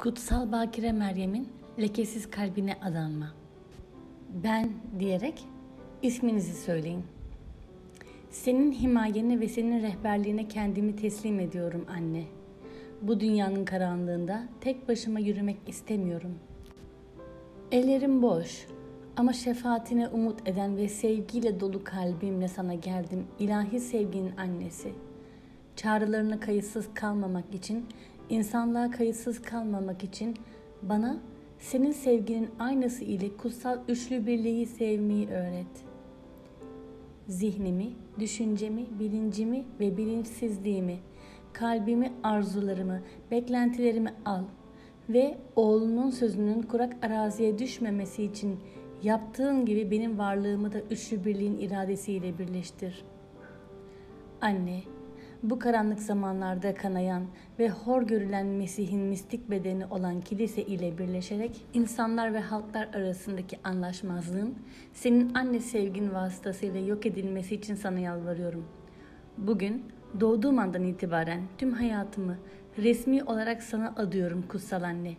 Kutsal Bakire Meryem'in lekesiz kalbine adanma. Ben diyerek isminizi söyleyin. Senin himayene ve senin rehberliğine kendimi teslim ediyorum anne. Bu dünyanın karanlığında tek başıma yürümek istemiyorum. Ellerim boş ama şefaatine umut eden ve sevgiyle dolu kalbimle sana geldim ilahi sevginin annesi. Çağrılarına kayıtsız kalmamak için, insanlığa kayıtsız kalmamak için bana senin sevginin aynısı ile kutsal üçlü birliği sevmeyi öğret. Zihnimi, düşüncemi, bilincimi ve bilinçsizliğimi, kalbimi, arzularımı, beklentilerimi al ve oğlunun sözünün kurak araziye düşmemesi için yaptığın gibi benim varlığımı da üçlü birliğin iradesiyle birleştir. Anne, bu karanlık zamanlarda kanayan ve hor görülen Mesih'in mistik bedeni olan kilise ile birleşerek insanlar ve halklar arasındaki anlaşmazlığın senin anne sevgin vasıtasıyla yok edilmesi için sana yalvarıyorum. Bugün doğduğum andan itibaren tüm hayatımı resmi olarak sana adıyorum kutsal anne.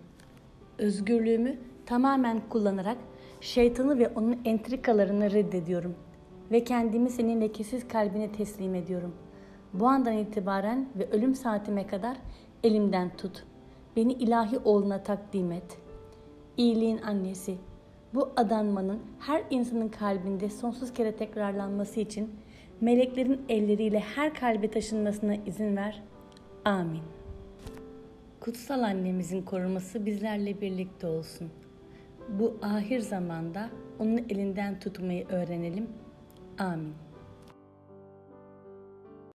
Özgürlüğümü tamamen kullanarak şeytanı ve onun entrikalarını reddediyorum ve kendimi senin lekesiz kalbine teslim ediyorum. Bu andan itibaren ve ölüm saatime kadar elimden tut. Beni ilahi oğluna takdim et. İyiliğin annesi. Bu adanmanın her insanın kalbinde sonsuz kere tekrarlanması için meleklerin elleriyle her kalbe taşınmasına izin ver. Amin. Kutsal annemizin koruması bizlerle birlikte olsun. Bu ahir zamanda onun elinden tutmayı öğrenelim. Amin.